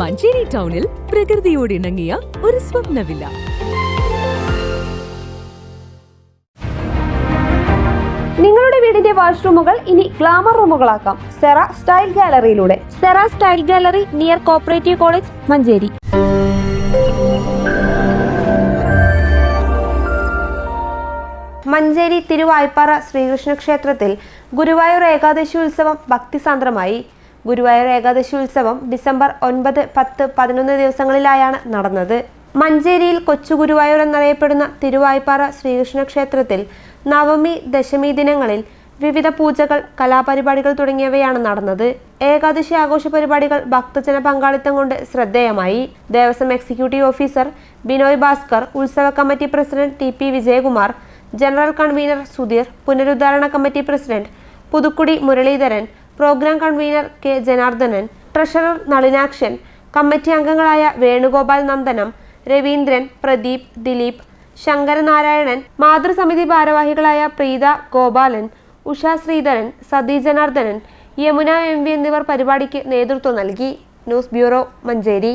മഞ്ചേരി ടൗണിൽ പ്രകൃതിയോട് ഇണങ്ങിയ ഒരു സ്വപ്നവില്ല. നിങ്ങളുടെ വീടിന്റെ വാഷ്റൂമുകൾ ഇനി ഗ്ലാമർ റൂമുകളാക്കാം. Cera style ഗാലറിയിലൂടെ. Sera style gallery near cooperative college Manjeri. Manjeri Thiruvaippara Sreekrishna ക്ഷേത്രത്തിൽ ഗുരുവായൂർ ഏകാദശി ഉത്സവം ഭക്തിസാന്ദ്രമായി. ഗുരുവായൂർ ഏകാദശി ഉത്സവം ഡിസംബർ ഒൻപത് പത്ത് പതിനൊന്ന് ദിവസങ്ങളിലായാണ് നടന്നത്. മഞ്ചേരിയിൽ കൊച്ചു ഗുരുവായൂർ എന്നറിയപ്പെടുന്ന തിരുവായ്പാറ ശ്രീകൃഷ്ണ ക്ഷേത്രത്തിൽ നവമി ദശമി ദിനങ്ങളിൽ വിവിധ പൂജകൾ കലാപരിപാടികൾ തുടങ്ങിയവയാണ് നടന്നത്. ഏകാദശി ആഘോഷ പരിപാടികൾ ഭക്തജന പങ്കാളിത്തം കൊണ്ട് ശ്രദ്ധേയമായി. ദേവസ്വം എക്സിക്യൂട്ടീവ് ഓഫീസർ ബിനോയ് ഭാസ്കർ ഉത്സവ committee president T P Vijayakumar general convener Sudheer പുനരുദ്ധാരണ committee president Puthukkudi Muraleedharan programme convener K Janardhanan treasurer Nalinakshan committee അംഗങ്ങളായ വേണുഗോപാൽ നന്ദനം രവീന്ദ്രൻ പ്രദീപ് ദിലീപ് ശങ്കരനാരായണൻ മാതൃസമിതി ഭാരവാഹികളായ പ്രീത ഗോപാലൻ ഉഷ ശ്രീധരൻ സതീ ജനാർദ്ദനൻ യമുന എം വി എന്നിവർ പരിപാടിക്ക് നേതൃത്വം നൽകി. News bureau Manjeri.